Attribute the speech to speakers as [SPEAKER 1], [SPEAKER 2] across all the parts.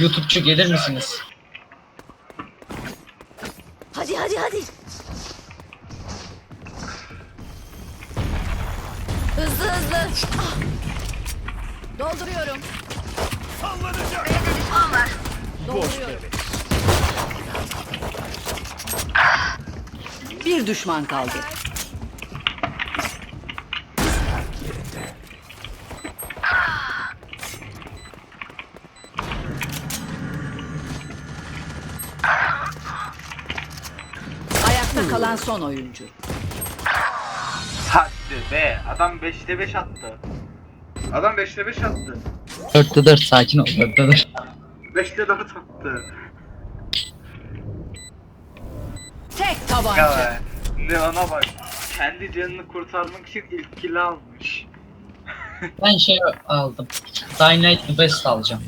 [SPEAKER 1] YouTube'cu gelir misiniz?
[SPEAKER 2] Hadi hadi hadi. Hızlı hızlı. Ah. Dolduruyorum.
[SPEAKER 3] Sallanacak.
[SPEAKER 2] Dolduruyorum.
[SPEAKER 4] Bir düşman kaldı. Ayakta kalan son oyuncu.
[SPEAKER 5] Hadi be. Adam 5'te 5 attı. Adam 5'te 5 attı.
[SPEAKER 1] 4'te 4 sakin ol 4'te 4.
[SPEAKER 5] 5'te 4 attı.
[SPEAKER 4] Tek tabanca.
[SPEAKER 5] Ne ona bak. Kendi canını kurtarmak için ilk kill'i almış.
[SPEAKER 1] Ben şey aldım. Dynamite the Best alacağım.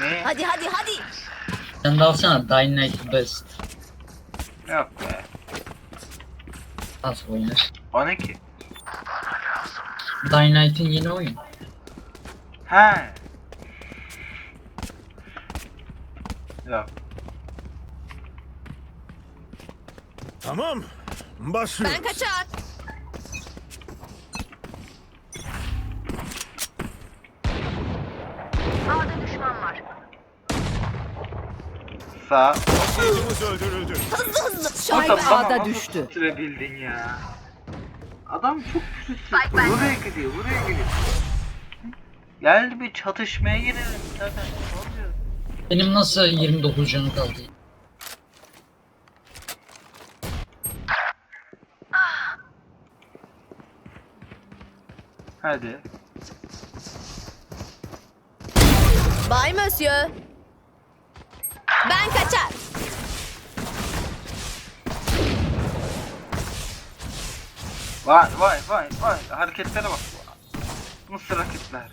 [SPEAKER 5] Ne?
[SPEAKER 2] Hadi hadi hadi.
[SPEAKER 1] Sen de alsana Dynamite the Best.
[SPEAKER 5] Yok be.
[SPEAKER 1] Nasıl oynar?
[SPEAKER 5] O ne ki?
[SPEAKER 1] Dynamite'in yeni oyun.
[SPEAKER 5] He. Yok.
[SPEAKER 3] Tamam. Başlıyoruz.
[SPEAKER 2] Ben kaçar.
[SPEAKER 5] Sağ.
[SPEAKER 3] Takımımız öldürüldü.
[SPEAKER 4] A'da
[SPEAKER 5] nasıl
[SPEAKER 4] düştü.
[SPEAKER 5] Tutturabildin ya. Adam çok pürüzsüz. Buraya gidiyor, buraya gidiyor. Gel bir çatışmaya girelim. Zaten ne oluyor?
[SPEAKER 1] Benim nasıl 29 canı kaldı?
[SPEAKER 5] Hadi.
[SPEAKER 2] Bay Monsieur. Ben kaçar.
[SPEAKER 5] Vay vay vay vay hareketlere bak. Nasıl hareketler?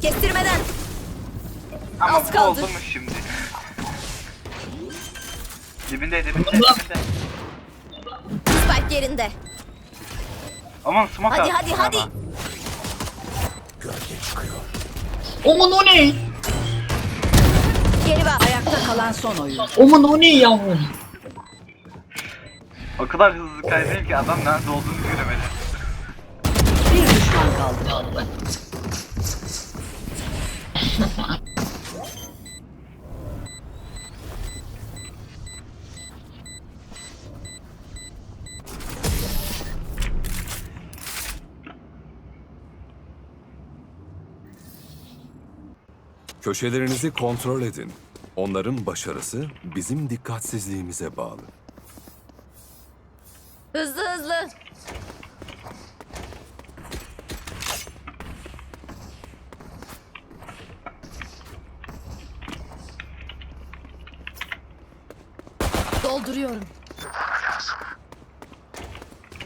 [SPEAKER 2] Kestirmeden.
[SPEAKER 5] Ama
[SPEAKER 2] Az
[SPEAKER 5] bu
[SPEAKER 2] kaldı.
[SPEAKER 5] oldu mu şimdi? dibinde dibinde dibinde.
[SPEAKER 2] Spike yerinde.
[SPEAKER 5] Aman smoke
[SPEAKER 2] Hadi
[SPEAKER 5] attı
[SPEAKER 2] hadi hadi.
[SPEAKER 5] bak.
[SPEAKER 1] Oman o ne?
[SPEAKER 2] Geri bak.
[SPEAKER 4] Ayakta kalan son oyuncu.
[SPEAKER 1] Oman o ne yavrum?
[SPEAKER 5] O kadar hızlı kaydedeyim ki adam nerede olduğunu göremedi.
[SPEAKER 4] Bir düşman kaldı.
[SPEAKER 6] Köşelerinizi kontrol edin. Onların başarısı bizim dikkatsizliğimize bağlı.
[SPEAKER 2] Hızlı hızlı. Dolduruyorum.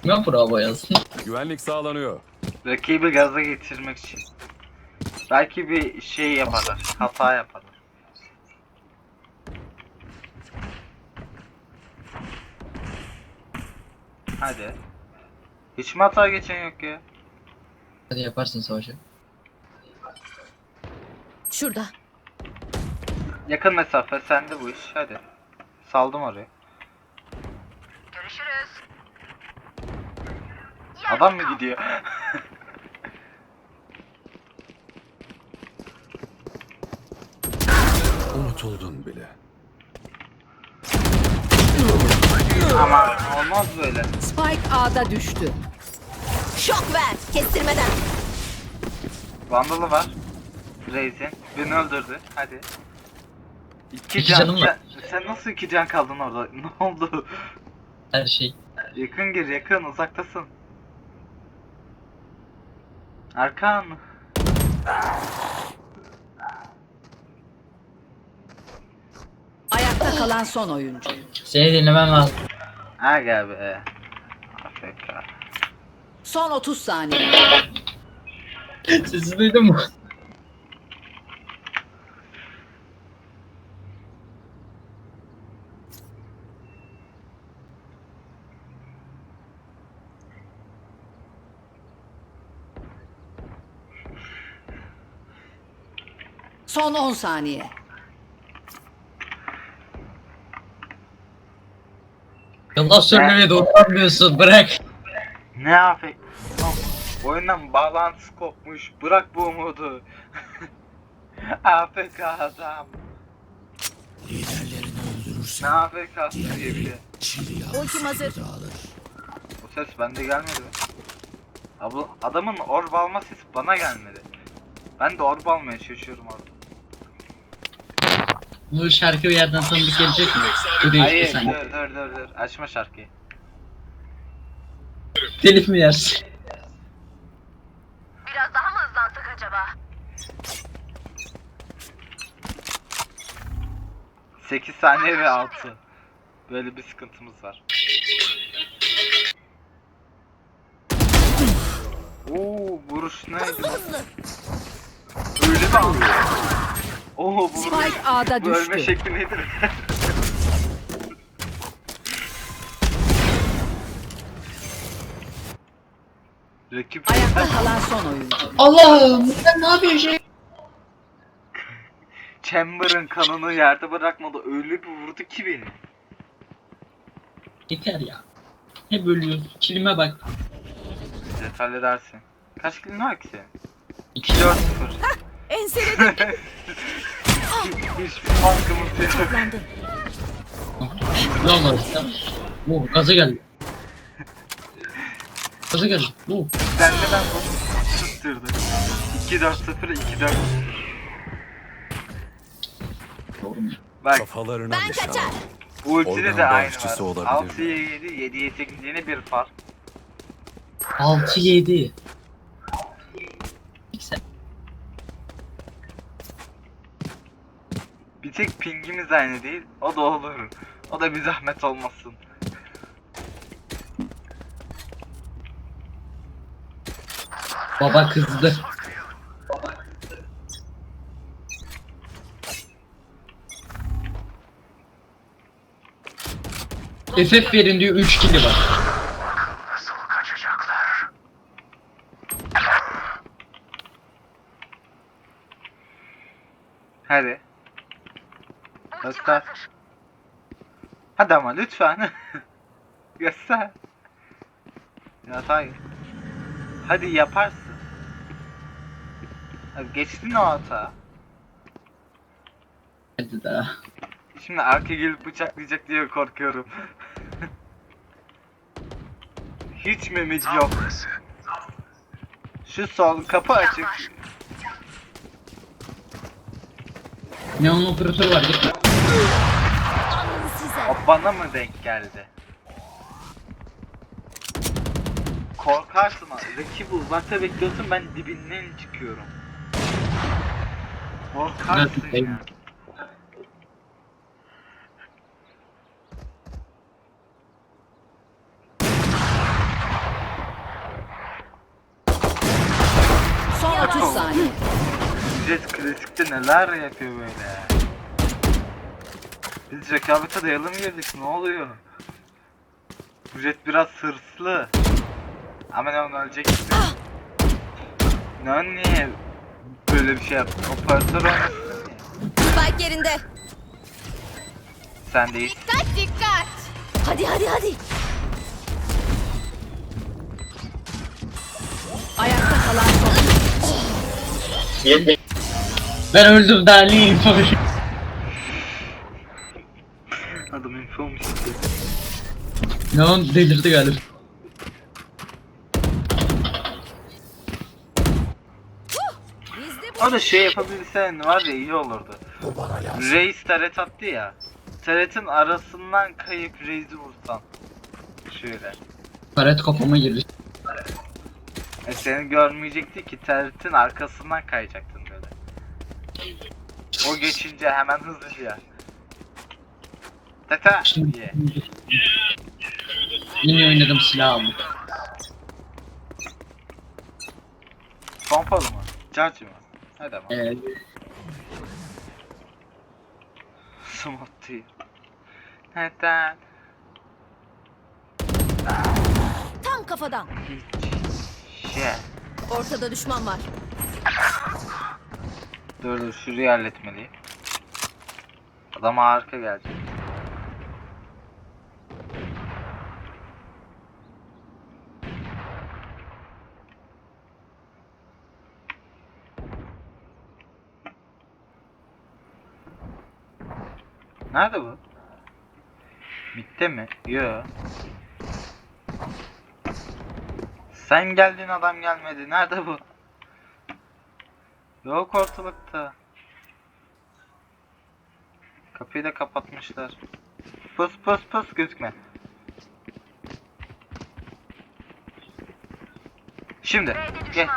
[SPEAKER 1] Ben bravo yazsın.
[SPEAKER 6] Güvenlik sağlanıyor.
[SPEAKER 5] Rakibi gaza getirmek için. Belki bir şey yaparlar. Hata yaparlar. Hadi. Hiç mi hata geçen yok ya?
[SPEAKER 1] Hadi yaparsın savaşı.
[SPEAKER 2] Şurada.
[SPEAKER 5] Yakın mesafe sende bu iş. Hadi. Saldım oraya.
[SPEAKER 2] Görüşürüz.
[SPEAKER 5] Adam mı gidiyor?
[SPEAKER 6] Unutuldun bile.
[SPEAKER 5] Ama olmaz böyle.
[SPEAKER 4] Spike A'da düştü.
[SPEAKER 2] Şok ver. Kestirmeden.
[SPEAKER 5] Vandalı var. Reis'in. Beni öldürdü. Hadi. İki,
[SPEAKER 1] İki
[SPEAKER 5] can.
[SPEAKER 1] canım var.
[SPEAKER 5] Sen, sen nasıl iki can kaldın orada? Ne oldu?
[SPEAKER 1] Her şey.
[SPEAKER 5] Yakın gir yakın uzaktasın. Arkan.
[SPEAKER 4] Ayakta kalan son oyuncu.
[SPEAKER 1] Seni dinlemem lazım.
[SPEAKER 5] Aga be. AFK.
[SPEAKER 4] Son 30 saniye.
[SPEAKER 1] Sesi duydun mu?
[SPEAKER 4] Son 10 saniye.
[SPEAKER 1] Yalan söylemeye de utanmıyorsun bırak.
[SPEAKER 5] Ne yapayım? Lan, Oyundan bağlantısı kopmuş. Bırak bu umudu. AFK adam. Ne AFK diye bir de.
[SPEAKER 2] Ultim hazır.
[SPEAKER 5] O ses bende gelmedi. Abla, adamın orb alma sesi bana gelmedi. Ben de orb almaya çalışıyorum orada.
[SPEAKER 1] Bu şarkı bir yerden tanıdık gelecek mi? Bu değil
[SPEAKER 5] Hayır
[SPEAKER 1] sen.
[SPEAKER 5] dur dur dur dur. Açma şarkıyı.
[SPEAKER 1] Telif mi yersin?
[SPEAKER 2] Biraz daha mı hızlansak acaba?
[SPEAKER 5] 8 saniye ve 6. Böyle bir sıkıntımız var. Oo vuruş neydi. Öyle mi aldı? Oo bu.
[SPEAKER 4] Spike A'da
[SPEAKER 5] Bu ölme
[SPEAKER 4] düştü.
[SPEAKER 5] şekli nedir? Rakip
[SPEAKER 4] Ayakta kalan son oyuncu.
[SPEAKER 1] Allah'ım sen ne yapıyorsun şey?
[SPEAKER 5] Chamber'ın kanını yerde bırakmadı. Öyle bir vurdu ki beni.
[SPEAKER 1] Yeter ya. Ne bölüyorsun? Kilime bak.
[SPEAKER 5] Detaylı dersin. Kaç kilin var ki senin?
[SPEAKER 1] 2
[SPEAKER 5] 4-0.
[SPEAKER 2] Enseledim.
[SPEAKER 5] Hiçbir farkımız yok.
[SPEAKER 2] Toplandım.
[SPEAKER 1] Ne olmadı? Bu gaza geldi. Gaza geldi. Bu.
[SPEAKER 5] Sen de ben bunu tutturdum. 2-4-0, 2-4.
[SPEAKER 1] Doğru mu?
[SPEAKER 5] Bak
[SPEAKER 6] Kafalarına
[SPEAKER 2] Ben
[SPEAKER 6] nişan.
[SPEAKER 2] kaçar.
[SPEAKER 5] ultide de aynı var.
[SPEAKER 6] olabilir
[SPEAKER 5] 6'ya 7, 7'ye 8 yine bir fark.
[SPEAKER 1] 6 7. Sen
[SPEAKER 5] Bir tek pingimiz aynı değil. O da olur. O da bir zahmet olmasın.
[SPEAKER 1] baba kızdı. FF verin diyor 3 kili var.
[SPEAKER 5] Hadi. Göster. Hadi ama lütfen. Göster. Ya hayır. Hadi yaparsın. Hadi geçtin o hata.
[SPEAKER 1] Hadi daha.
[SPEAKER 5] Şimdi arka gelip bıçaklayacak diye korkuyorum. Hiç mimik yok. Şu sol kapı açık.
[SPEAKER 1] Neon operatör var git.
[SPEAKER 5] O bana mı denk geldi? Korkarsın ha. Rakibi uzakta bekliyorsun ben dibinden çıkıyorum. Korkarsın
[SPEAKER 1] Evet,
[SPEAKER 5] ya.
[SPEAKER 4] Son 30 saniye.
[SPEAKER 5] Jet klasikte neler yapıyor böyle. Biz rekabete dayalı mı girdik ne oluyor? Bu Jet biraz hırslı. Ama ne onu ölecek gibi. Ne niye böyle bir şey yaptın? Operatör diye.
[SPEAKER 2] Spike yerinde.
[SPEAKER 5] Sen değil.
[SPEAKER 2] Dikkat dikkat. Hadi hadi hadi.
[SPEAKER 4] Ayakta kalan son.
[SPEAKER 1] Ben öldüm daha ne info
[SPEAKER 5] mu istiyor?
[SPEAKER 1] Neon delirdi galiba.
[SPEAKER 2] Bu.
[SPEAKER 5] O da şey yapabilsen var ya iyi olurdu. Reis taret attı ya. Taretin arasından kayıp Reis'i vursan. Şöyle.
[SPEAKER 1] Paret kafama girdi.
[SPEAKER 5] E seni görmeyecekti ki taretin arkasından kayacaktın böyle. O geçince hemen hızlıca. Tata diye.
[SPEAKER 1] yine oynadım silah aldım.
[SPEAKER 5] Pompalı mı? Charge mı? Hadi ama. Smooth değil. Neden?
[SPEAKER 2] Tam kafadan.
[SPEAKER 5] Hiç. Şey.
[SPEAKER 2] Ortada düşman var.
[SPEAKER 5] Dur dur şurayı halletmeliyim. Adam arka gelecek. Nerede bu? Bitti mi? Yo. Sen geldin adam gelmedi. Nerede bu? Yok ortalıkta. Kapıyı da kapatmışlar. Pus pus pus gözükme. Şimdi gel.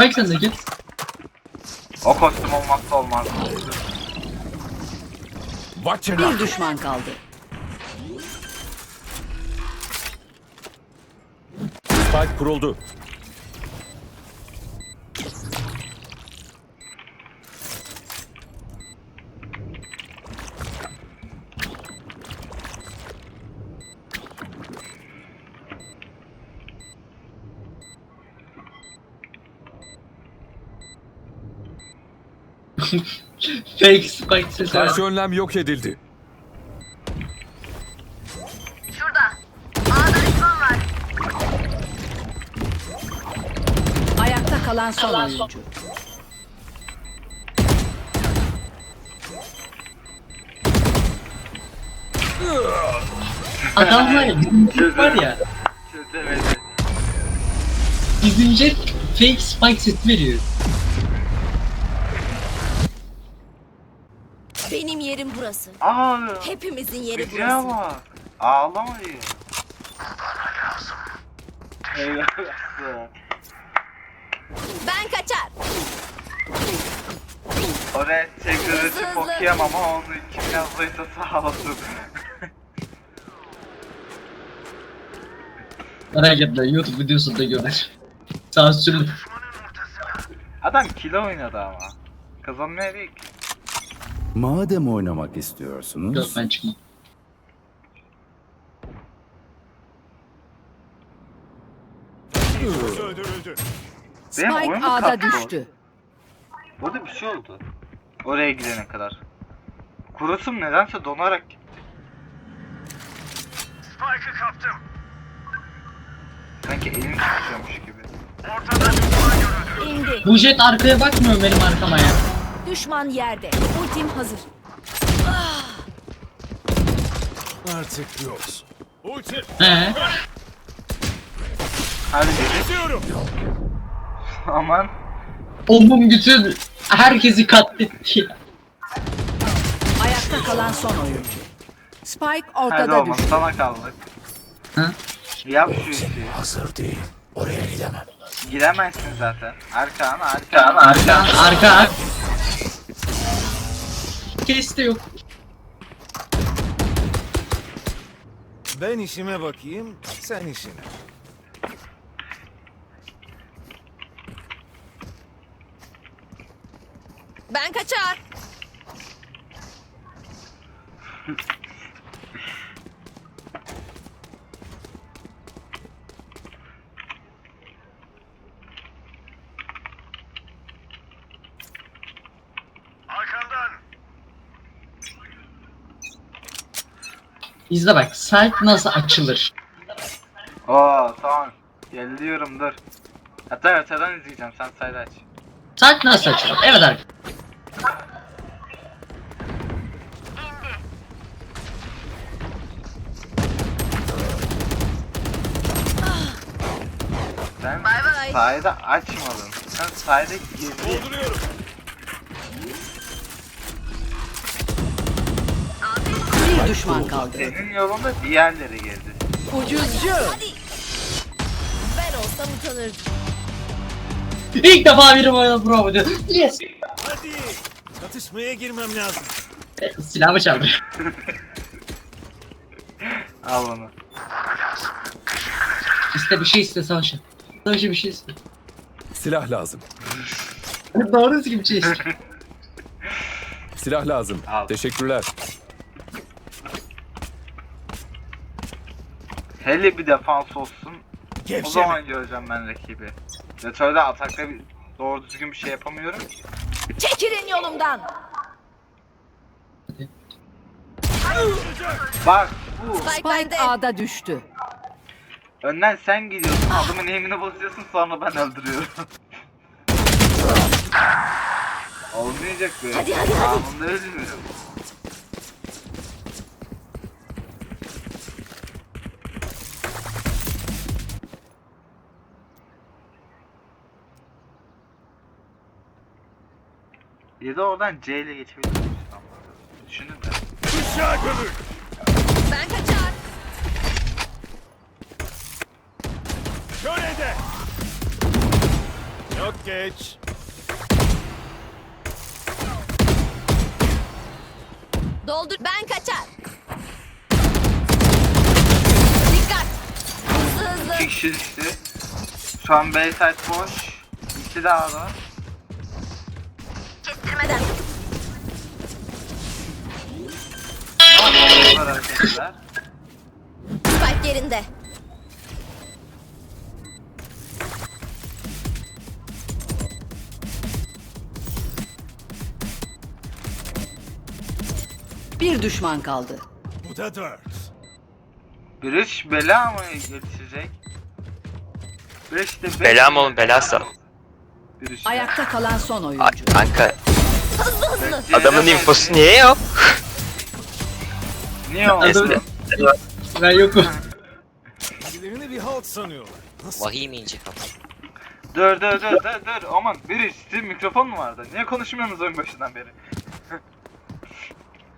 [SPEAKER 1] Spike sen de git.
[SPEAKER 5] O kostüm olmazsa olmaz.
[SPEAKER 6] Watch it
[SPEAKER 4] Bir düşman kaldı.
[SPEAKER 6] Spike kuruldu.
[SPEAKER 1] Fake Spike sesi.
[SPEAKER 6] Karşı önlem yok edildi.
[SPEAKER 4] Ayakta kalan son oyuncu.
[SPEAKER 1] Adam var ya, bizim var ya.
[SPEAKER 5] Çözemedi.
[SPEAKER 1] Bizim jet fake Spike sesi veriyor.
[SPEAKER 2] Benim yerim burası.
[SPEAKER 5] Aa,
[SPEAKER 2] Hepimizin yeri
[SPEAKER 5] güzel
[SPEAKER 2] burası.
[SPEAKER 5] bak. Ağlama diyor. Helal olsun.
[SPEAKER 2] Ben kaçar.
[SPEAKER 5] Oraya tekrar
[SPEAKER 2] Hızlı
[SPEAKER 5] açıp
[SPEAKER 2] hızlı.
[SPEAKER 5] okuyamam ama onu kim yazdıysa sağ olsun.
[SPEAKER 1] Merak etme YouTube videosunda görür. Sansürlü.
[SPEAKER 5] Adam kilo oynadı ama. Kazanmaya değil ki.
[SPEAKER 7] Madem oynamak istiyorsunuz,
[SPEAKER 1] Yok ben çıkmam.
[SPEAKER 5] Benim
[SPEAKER 4] Spike
[SPEAKER 5] mu
[SPEAKER 4] A'da
[SPEAKER 5] kalktı?
[SPEAKER 4] düştü.
[SPEAKER 5] Burada bir şey oldu. Oraya gidene kadar. Kurasım nedense donarak gitti.
[SPEAKER 3] Spike'ı kaptım.
[SPEAKER 5] Sanki elim tutuyormuş gibi.
[SPEAKER 3] Ortada düşman görüldü.
[SPEAKER 2] İndi.
[SPEAKER 1] Bu jet arkaya bakmıyor benim arkama ya.
[SPEAKER 2] Düşman yerde. Ultim hazır.
[SPEAKER 3] Artık yoksun. Ulti.
[SPEAKER 1] He.
[SPEAKER 5] Hadi dedi.
[SPEAKER 3] Kesiyorum.
[SPEAKER 5] Aman.
[SPEAKER 1] Onun bütün herkesi katletti.
[SPEAKER 4] Ayakta kalan son oyuncu. Spike
[SPEAKER 5] Hadi
[SPEAKER 4] ortada
[SPEAKER 5] olmaz
[SPEAKER 4] düştü.
[SPEAKER 5] sana kaldık.
[SPEAKER 1] Ha?
[SPEAKER 5] Yap şu işi.
[SPEAKER 7] hazır değil. Oraya gidemem.
[SPEAKER 5] Giremezsin zaten. Arkan arkan.
[SPEAKER 1] Arka, arka. Kesti yok.
[SPEAKER 3] Ben işime bakayım, sen işine.
[SPEAKER 2] Ben kaçar.
[SPEAKER 1] İzle bak site nasıl açılır.
[SPEAKER 5] Oo tamam. Geliyorum dur. Hatta haritadan izleyeceğim sen sayda aç.
[SPEAKER 1] Site nasıl açılır? Evet arkadaşlar.
[SPEAKER 5] Sen sayda açmadın. Sen sayda girdin.
[SPEAKER 3] Dolduruyorum.
[SPEAKER 4] Düşman kaldı.
[SPEAKER 5] Senin yolunda diğerleri girdi.
[SPEAKER 4] Ucuzcu.
[SPEAKER 2] Hadi. Ben olsam utanırdım.
[SPEAKER 1] İlk defa biri bana bravo diyor. Yes.
[SPEAKER 3] Hadi. Çatışmaya girmem lazım.
[SPEAKER 1] E, Silahımı çaldı.
[SPEAKER 5] Al onu.
[SPEAKER 1] İste bir şey iste savaşa. Savaşa bir şey iste.
[SPEAKER 6] Silah lazım.
[SPEAKER 1] Doğru gibi bir şey iste.
[SPEAKER 6] Silah lazım.
[SPEAKER 5] Al.
[SPEAKER 6] Teşekkürler.
[SPEAKER 5] Hele bir defans olsun. O
[SPEAKER 3] Gevşeme.
[SPEAKER 5] zaman göreceğim ben rakibi. Detayda atakta bir, doğru düzgün bir şey yapamıyorum.
[SPEAKER 2] Çekilin yolumdan.
[SPEAKER 5] Bak bu.
[SPEAKER 2] Spike
[SPEAKER 4] A'da düştü.
[SPEAKER 5] Önden sen gidiyorsun adamın eğimine basıyorsun sonra ben öldürüyorum. Olmayacak böyle.
[SPEAKER 2] Hadi, hadi, hadi.
[SPEAKER 5] Anında ölmüyorum. Ya da oradan C ile geçebiliriz. Düşünün de.
[SPEAKER 3] Kuşağı gömül.
[SPEAKER 2] Ben kaçar.
[SPEAKER 3] Kör eder. Yok geç.
[SPEAKER 2] Doldur. Ben kaçar. Dikkat. Hızlı hızlı.
[SPEAKER 5] İki kişi düştü. Şu an B site boş. İki daha var. Var arkadaşlar?
[SPEAKER 2] Spike yerinde.
[SPEAKER 4] Bir düşman kaldı.
[SPEAKER 3] Bu da dört.
[SPEAKER 5] Biriş bela mı yetişecek? Biriş de
[SPEAKER 8] Bela mı oğlum belasa?
[SPEAKER 5] Biriş.
[SPEAKER 4] Ayakta kalan son
[SPEAKER 8] Ay,
[SPEAKER 4] oyuncu.
[SPEAKER 8] kanka
[SPEAKER 2] Hızlı hızlı.
[SPEAKER 8] Adamın
[SPEAKER 5] de-
[SPEAKER 8] infosu niye yok?
[SPEAKER 5] Niye oldu?
[SPEAKER 1] Ben yokum.
[SPEAKER 3] Kendilerini bir halt sanıyorlar. Nasıl?
[SPEAKER 8] Vahiy mi ince kafa?
[SPEAKER 5] Dur dur dur dur dur. Aman biriş sizin mikrofon mu vardı? Niye konuşmuyorsunuz oyun başından beri?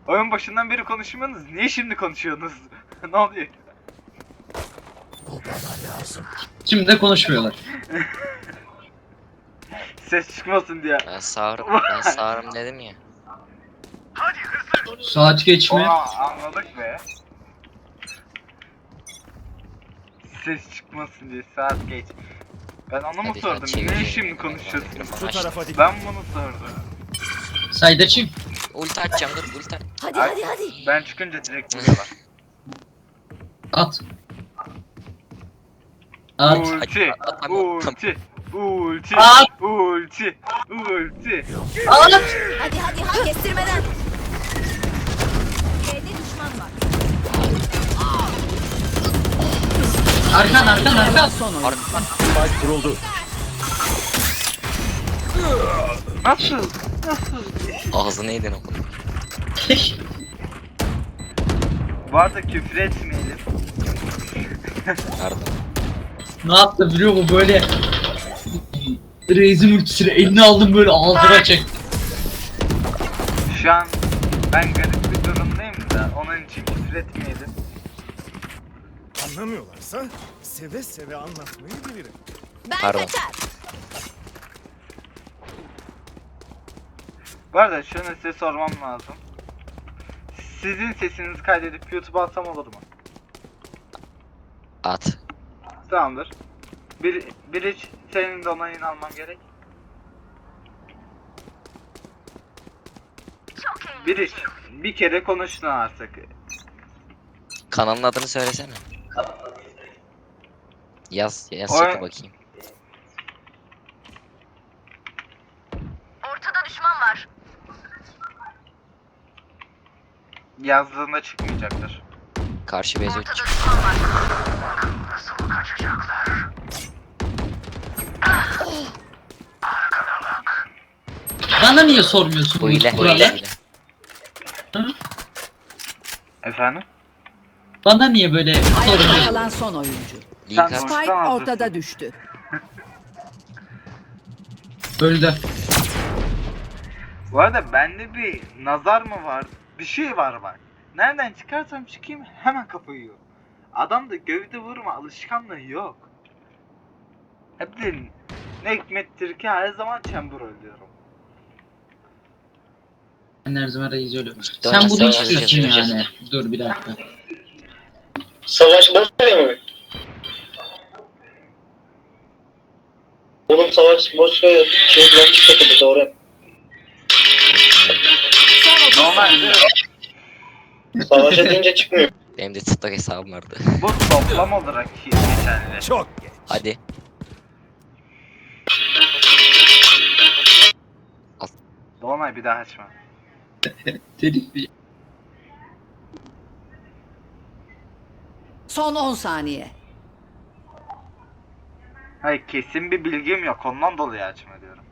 [SPEAKER 5] oyun başından beri konuşmuyorsunuz. Niye şimdi konuşuyorsunuz? ne oluyor?
[SPEAKER 1] Şimdi de konuşmuyorlar.
[SPEAKER 5] Ses çıkmasın diye.
[SPEAKER 8] Ben sağırım, ben sağırım dedim ya.
[SPEAKER 1] Saat geçme.
[SPEAKER 5] Aa anladık be. Ses çıkmasın diye saat geç. Ben onu mu
[SPEAKER 8] Hadi sen
[SPEAKER 5] sordum?
[SPEAKER 8] çevir.
[SPEAKER 5] Niye şimdi konuşuyorsun?
[SPEAKER 3] Şu tarafa dikkat.
[SPEAKER 5] Ben bunu sordum.
[SPEAKER 1] Sayda çim.
[SPEAKER 8] Ulti atacağım dur ulti at.
[SPEAKER 2] Hadi
[SPEAKER 5] Ay,
[SPEAKER 2] hadi hadi.
[SPEAKER 5] Ben çıkınca direkt vuruyorlar.
[SPEAKER 1] At. At.
[SPEAKER 5] Ulti, ulti, ulti,
[SPEAKER 1] At.
[SPEAKER 5] ulti, ulti.
[SPEAKER 1] At.
[SPEAKER 2] Hadi hadi hadi. Kestirmeden. B'de düşman var.
[SPEAKER 1] Arkan arkan arkan.
[SPEAKER 4] Son oyuncu.
[SPEAKER 6] Spike kuruldu.
[SPEAKER 5] Nasıl? Nasıl?
[SPEAKER 8] Ağzını yedin oğlum.
[SPEAKER 5] Bu arada küfür etmeyelim.
[SPEAKER 8] Pardon.
[SPEAKER 1] ne yaptı biliyor musun böyle Reis'in ultisini eline aldım böyle ağzına çek.
[SPEAKER 5] Şu an ben garip bir durumdayım da onun için küfür etmeyelim.
[SPEAKER 3] Anlamıyorlarsa seve seve anlatmayı bilirim.
[SPEAKER 2] Ben
[SPEAKER 8] Pardon.
[SPEAKER 2] kaçar.
[SPEAKER 5] Bu arada şunu size sormam lazım. Sizin sesinizi kaydedip YouTube'a atsam olur mu?
[SPEAKER 8] At.
[SPEAKER 5] Tamamdır. Bir, bir hiç senin de onayını almam gerek. Bir hiç. Bir kere konuştun artık.
[SPEAKER 8] Kanalın adını söylesene. Yaz, yaz
[SPEAKER 5] Oy.
[SPEAKER 8] bakayım.
[SPEAKER 5] Yazdığında çıkmayacaktır.
[SPEAKER 8] Karşı beze uç.
[SPEAKER 1] Bana niye sormuyorsun
[SPEAKER 8] Bu ile, bu ile.
[SPEAKER 5] Efendim?
[SPEAKER 1] Bana niye böyle
[SPEAKER 4] Ayakta
[SPEAKER 1] sormuyorsun?
[SPEAKER 4] kalan son oyuncu.
[SPEAKER 8] Link at.
[SPEAKER 4] Spike ortada düştü.
[SPEAKER 1] Öldü.
[SPEAKER 5] Bu arada bende bir nazar mı var? Bir şey var bak. Nereden çıkarsam çıkayım hemen kafayı yiyor. Adamda gövde vurma alışkanlığı yok. Hep de ne hikmettir ki her zaman chamber ölüyorum.
[SPEAKER 1] Ben her zaman Reis öyle.
[SPEAKER 8] Dön,
[SPEAKER 1] Sen bunu
[SPEAKER 8] savaş
[SPEAKER 1] istiyorsun
[SPEAKER 8] yapacağız.
[SPEAKER 1] yani. Dur bir dakika.
[SPEAKER 9] Savaş boş mi? Oğlum savaş boş ver. Şey lan takıldı doğru.
[SPEAKER 2] Son
[SPEAKER 5] Normal değil mi?
[SPEAKER 9] Savaşa dönünce çıkmıyor.
[SPEAKER 8] Benim de TikTok hesabım vardı.
[SPEAKER 5] Bu toplam olarak geçerli.
[SPEAKER 3] Çok geç.
[SPEAKER 8] Hadi.
[SPEAKER 5] Dolunay bir daha açma.
[SPEAKER 1] Dedik bir
[SPEAKER 4] Son 10 saniye.
[SPEAKER 5] Hayır kesin bir bilgim yok ondan dolayı açma diyorum.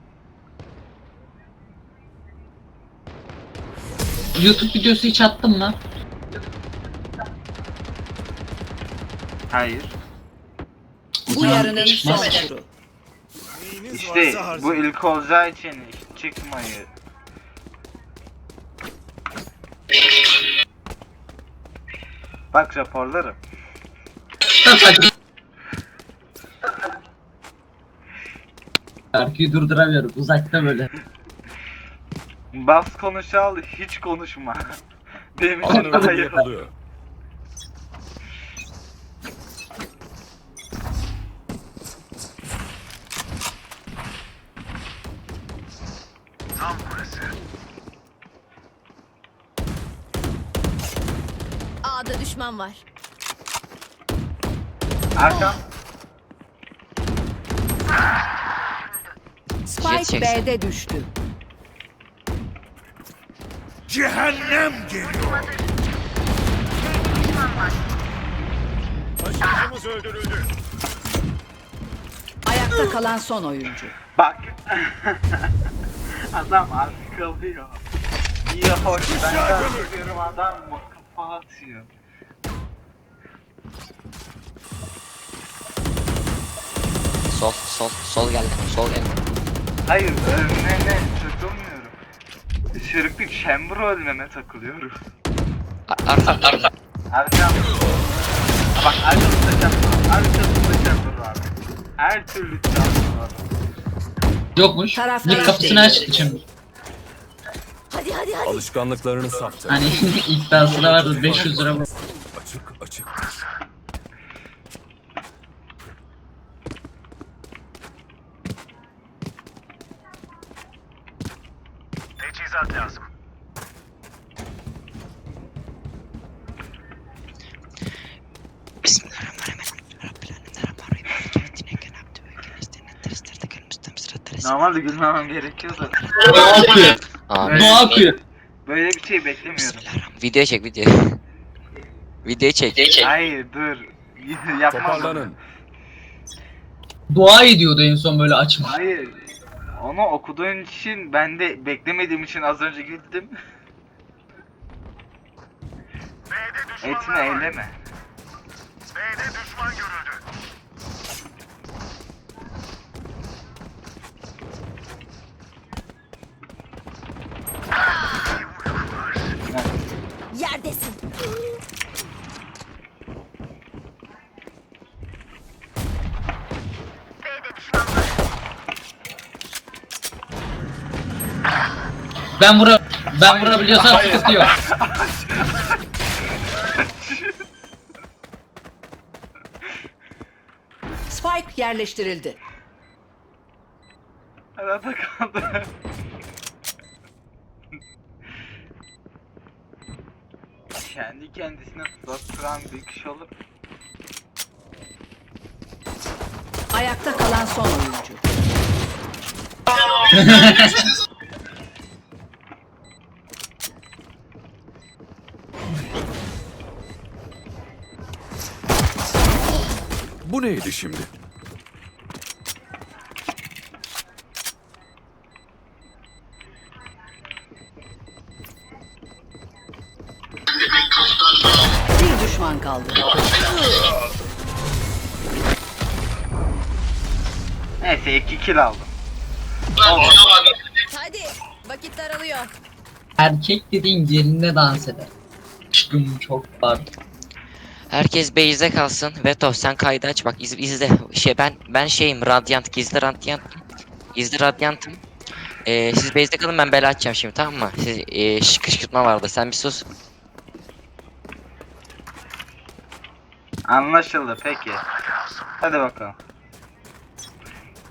[SPEAKER 1] YouTube videosu hiç attın mı?
[SPEAKER 5] Hayır.
[SPEAKER 4] Bu
[SPEAKER 1] Ulan
[SPEAKER 4] yarının son
[SPEAKER 1] çıkmaz.
[SPEAKER 4] turu.
[SPEAKER 5] İşte bu ilk olacağı için hiç çıkmayı. Bak raporlarım.
[SPEAKER 1] Şarkıyı durduramıyorum uzakta böyle.
[SPEAKER 5] Bas konuşal hiç konuşma. Benim için
[SPEAKER 6] Anladım
[SPEAKER 5] hayır.
[SPEAKER 6] yapılıyor.
[SPEAKER 2] A'da düşman var.
[SPEAKER 5] Arkam.
[SPEAKER 4] Spike
[SPEAKER 8] çeksin.
[SPEAKER 4] B'de düştü.
[SPEAKER 3] Cehennem geliyor. Taşıyıcımız öldürüldü.
[SPEAKER 4] Ayakta kalan son oyuncu.
[SPEAKER 5] Bak. adam az kalıyor. İyi hoş ben kalkıyorum adam kafa atıyor.
[SPEAKER 8] Sol sol sol geldi. Sol geldi.
[SPEAKER 5] Hayır ölmeme takılmıyorum. Şırıklı chamber ölmeme takılıyorum.
[SPEAKER 8] Ar- Arka arka.
[SPEAKER 5] Arkam. Bak arkamızda chamber var. Arkamızda chamber var. Her türlü chamber var.
[SPEAKER 1] Yokmuş. Nick kapısını açtı şimdi.
[SPEAKER 2] Hadi hadi hadi.
[SPEAKER 6] Alışkanlıklarını saptır.
[SPEAKER 1] Hani iddiasına vardı 500 lira bu.
[SPEAKER 5] Normalde gülmemem gerekiyordu.
[SPEAKER 1] Doğa akıyor.
[SPEAKER 8] Amin.
[SPEAKER 1] Doğa akıyor.
[SPEAKER 5] Böyle bir şey.
[SPEAKER 8] Bismillahirrahmanirrahim. Video çek video. Video çek.
[SPEAKER 5] Hayır dur. Yapma. bunu.
[SPEAKER 6] Toparlanın.
[SPEAKER 1] Dua ediyordu en son böyle açma.
[SPEAKER 5] Hayır. Onu okuduğun için ben de beklemediğim için az önce güldüm. Etme eyleme.
[SPEAKER 3] B'de düşman görüldü.
[SPEAKER 2] Yerdesin.
[SPEAKER 1] Ben vura ben vurabiliyorsam sıkıntı yok.
[SPEAKER 4] Spike yerleştirildi.
[SPEAKER 5] Arada kaldı. Kendi kendisine tuzak kuran bir kişi olup
[SPEAKER 4] Ayakta kalan son oyuncu.
[SPEAKER 6] Bu neydi şimdi?
[SPEAKER 4] Kaldı.
[SPEAKER 5] Neyse 2 kill aldım.
[SPEAKER 2] Hadi. Vakit daralıyor.
[SPEAKER 1] Erkek dediğin yerinde dans eder. Aşkım çok var.
[SPEAKER 8] Herkes base'de kalsın. Veto sen kaydı aç bak iz, izle. Şey ben ben şeyim Radiant gizli Radiant. Gizli Radiant'ım. Ee, siz base'de kalın ben bela açacağım şimdi tamam mı? Siz ee, şık- kışkırtma vardı. Sen bir sus.
[SPEAKER 5] Anlaşıldı peki. Hadi bakalım.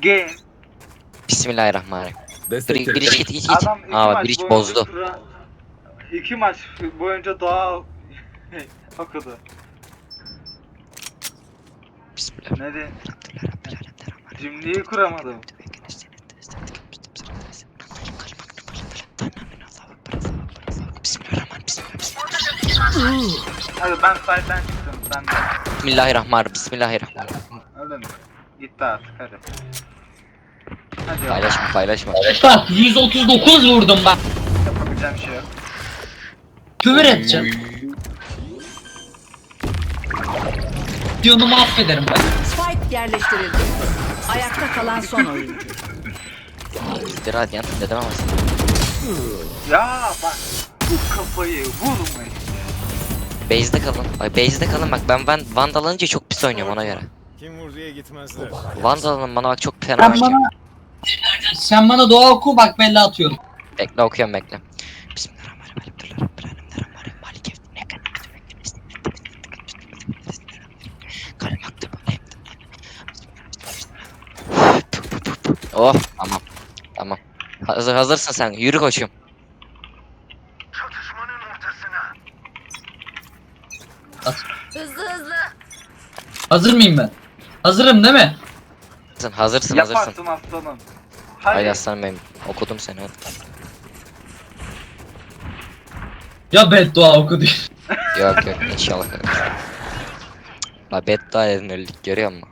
[SPEAKER 5] Game.
[SPEAKER 8] Bismillahirrahmanirrahim.
[SPEAKER 6] Destek
[SPEAKER 8] iç
[SPEAKER 6] tehdit.
[SPEAKER 8] git git git.
[SPEAKER 5] Adam iki
[SPEAKER 8] Aa bak
[SPEAKER 5] maç boyunca
[SPEAKER 8] bozdu.
[SPEAKER 5] kura- iki maç boyunca doğa okudu.
[SPEAKER 8] Bismillah.
[SPEAKER 5] Ne de cümleyi kuramadım. Hadi ben side'den çıktım sen de.
[SPEAKER 8] Bismillahirrahmanirrahim. Bismillahirrahmanirrahim.
[SPEAKER 5] Öyle mi? Gitti artık hadi. Hadi.
[SPEAKER 8] Paylaşma paylaşma.
[SPEAKER 1] Bak 139 vurdum bak.
[SPEAKER 5] Yapabileceğim bir şey yok.
[SPEAKER 1] Küfür edeceğim. Diyonumu affederim ben.
[SPEAKER 4] Spike yerleştirildi. Ayakta kalan son oyuncu.
[SPEAKER 8] Gizli radyant neden olmasın?
[SPEAKER 5] Ya bak bu kafayı vurmayın.
[SPEAKER 8] Base'de kalın. Ay base'de kalın bak ben ben Vandal alınca çok pis oynuyorum ona göre.
[SPEAKER 3] Kim vurduya gitmezler.
[SPEAKER 8] Vandal'ın bana bak çok fena
[SPEAKER 1] Sen bana, sen bana dua oku bak belli atıyorum.
[SPEAKER 8] Bekle okuyorum bekle. Bismillahirrahmanirrahim. Bismillahirrahmanirrahim. Malik evde ne kadar Kalem aktı Oh tamam. Tamam. Hazır hazırsın sen. Yürü koçum.
[SPEAKER 2] Hızlı hızlı.
[SPEAKER 1] Hazır mıyım ben? Hazırım değil mi?
[SPEAKER 8] Hazırsın hazırsın hazırsın.
[SPEAKER 5] Yaparsın aslanım. Hadi.
[SPEAKER 8] Haydi aslanım benim. Okudum seni hadi.
[SPEAKER 1] Ya beddua oku diyor.
[SPEAKER 8] Yok yok inşallah. La beddua edin öldük görüyor musun?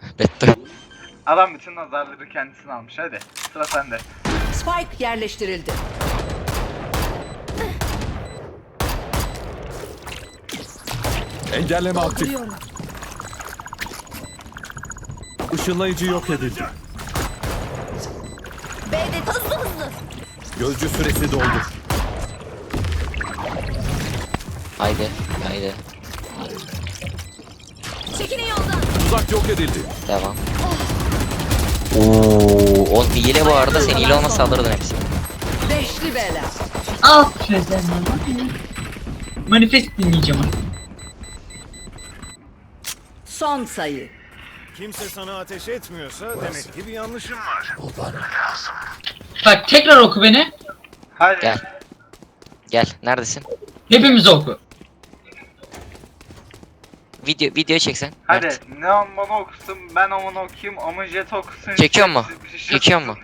[SPEAKER 8] Beddua.
[SPEAKER 5] Adam bütün nazarları kendisine almış hadi. Sıra sende.
[SPEAKER 4] Spike yerleştirildi.
[SPEAKER 6] Engelleme aktif. Işınlayıcı yok edildi.
[SPEAKER 2] B'de hızlı hızlı.
[SPEAKER 6] Gözcü süresi doldu.
[SPEAKER 8] Haydi haydi.
[SPEAKER 2] Çekilin yoldan.
[SPEAKER 6] Uzak yok edildi.
[SPEAKER 8] Devam. Oo, o hile bu arada sen hile olmasa alırdın hepsini.
[SPEAKER 4] Beşli bela.
[SPEAKER 1] Bana. Manifest dinleyeceğim.
[SPEAKER 4] Son sayı.
[SPEAKER 3] Kimse sana ateş etmiyorsa demek ki bir yanlışın var.
[SPEAKER 1] Bak tekrar oku beni.
[SPEAKER 5] Hadi.
[SPEAKER 8] Gel. Gel neredesin?
[SPEAKER 1] Hepimiz oku.
[SPEAKER 8] Video video çeksen.
[SPEAKER 5] Hadi.
[SPEAKER 8] Mert.
[SPEAKER 5] Neon bana okusun, ben onu okuyayım, ama Jet okusun.
[SPEAKER 8] Çekiyor mu? Çekiyor mu?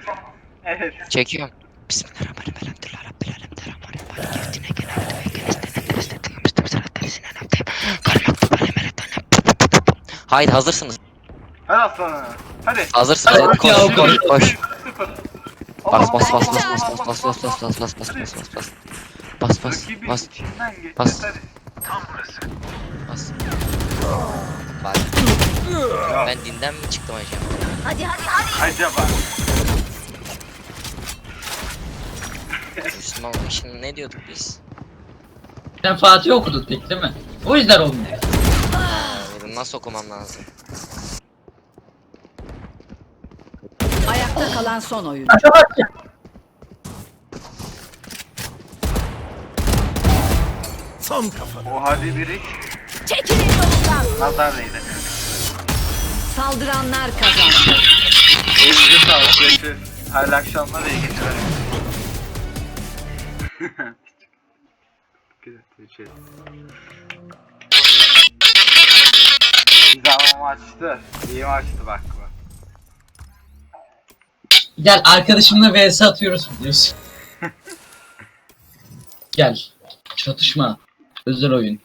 [SPEAKER 5] Evet.
[SPEAKER 8] Çekiyorum. Bismillahirrahmanirrahim. Haydi hazırsınız.
[SPEAKER 5] Hadi aslanım. Hadi.
[SPEAKER 8] Hazırsınız.
[SPEAKER 1] Hadi
[SPEAKER 8] Koş koş
[SPEAKER 1] koş.
[SPEAKER 8] koş. Bas bas bas bas bas bas bas bas bas bas bas bas bas bas bas. Bas bas
[SPEAKER 5] Rakibin
[SPEAKER 8] bas
[SPEAKER 5] içinden geçeceğiz,
[SPEAKER 8] bas. bas. Bak. Ben dinden mi çıktım acaba?
[SPEAKER 2] Hadi hadi hadi.
[SPEAKER 5] Acaba.
[SPEAKER 8] Müslüman şimdi ne diyorduk biz?
[SPEAKER 1] Sen Fatih okudun tek değil mi? O yüzden olmuyor.
[SPEAKER 8] Nasıl okumam lazım?
[SPEAKER 4] Ayakta kalan son oyuncu.
[SPEAKER 3] Tam kafada.
[SPEAKER 5] O hadi biri
[SPEAKER 2] Çekilin yoldan.
[SPEAKER 5] nazar değdi.
[SPEAKER 4] Saldıranlar kazandı.
[SPEAKER 5] Elinize sağlık. Görüşürüz. Hayırlı akşamlar, iyi geceler. Güzel maçtı. İyi maçtı bak bu.
[SPEAKER 1] Gel arkadaşımla vs atıyoruz biliyorsun. Gel. Çatışma. Özel oyun.